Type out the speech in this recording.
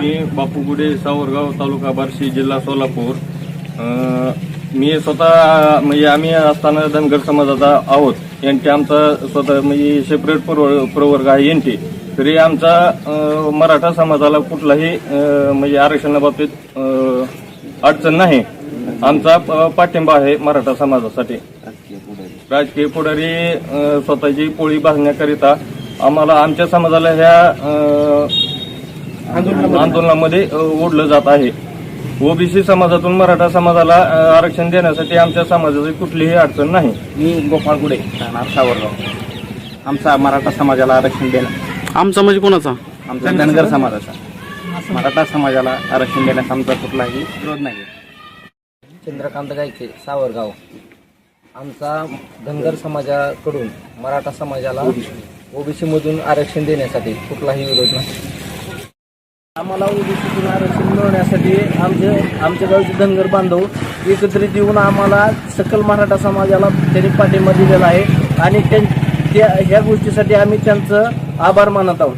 मी बापू गुडे सावरगाव तालुका बार्शी जिल्हा सोलापूर. मी स्वतः म्हणजे आम्ही असताना धनगर समाजाचा आहोत. यांटी आमचा स्वतः म्हणजे सेपरेट प्रवर्ग आहे यांटी तरी आमचा मराठा समाजाला कुठलाही म्हणजे आरक्षणाबाबतीत अडचण नाही. आमचा पाठिंबा आहे मराठा समाजासाठी. राजकीय पुढारी स्वतःची पोळी भाजण्याकरिता आम्हाला आमच्या समाजाला ह्या आंदोलनामध्ये ओढलं जात आहे. ओबीसी समाजातून मराठा समाजाला आरक्षण देण्यासाठी आमच्या समाजाची कुठलीही अडचण नाही. मी गोपाळ गुडे राहणार सावरगाव. आमचा मराठा समाजाला आरक्षण देणं. आमचा म्हणजे कोणाचा? आमचा धनगर समाजाचा. मराठा समाजाला आरक्षण देण्यास आमचा कुठलाही विरोध नाही चंद्रकांत गायके सावरगाव. आमचा धनगर समाजाकडून मराठा समाजाला ओबीसी मधून आरक्षण देण्यासाठी कुठलाही विरोध नाही. आम्हाला ओबीसीतून आरक्षण मिळवण्यासाठी आमचे आमच्या गावचे धनगर बांधव एकत्रित येऊन आम्हाला सकल मराठा समाजाला त्यांनी पाठिंबा दिलेला आहे. आणि त्यां- त्या ह्या गोष्टीसाठी आम्ही त्यांचं आभार मानत आहोत.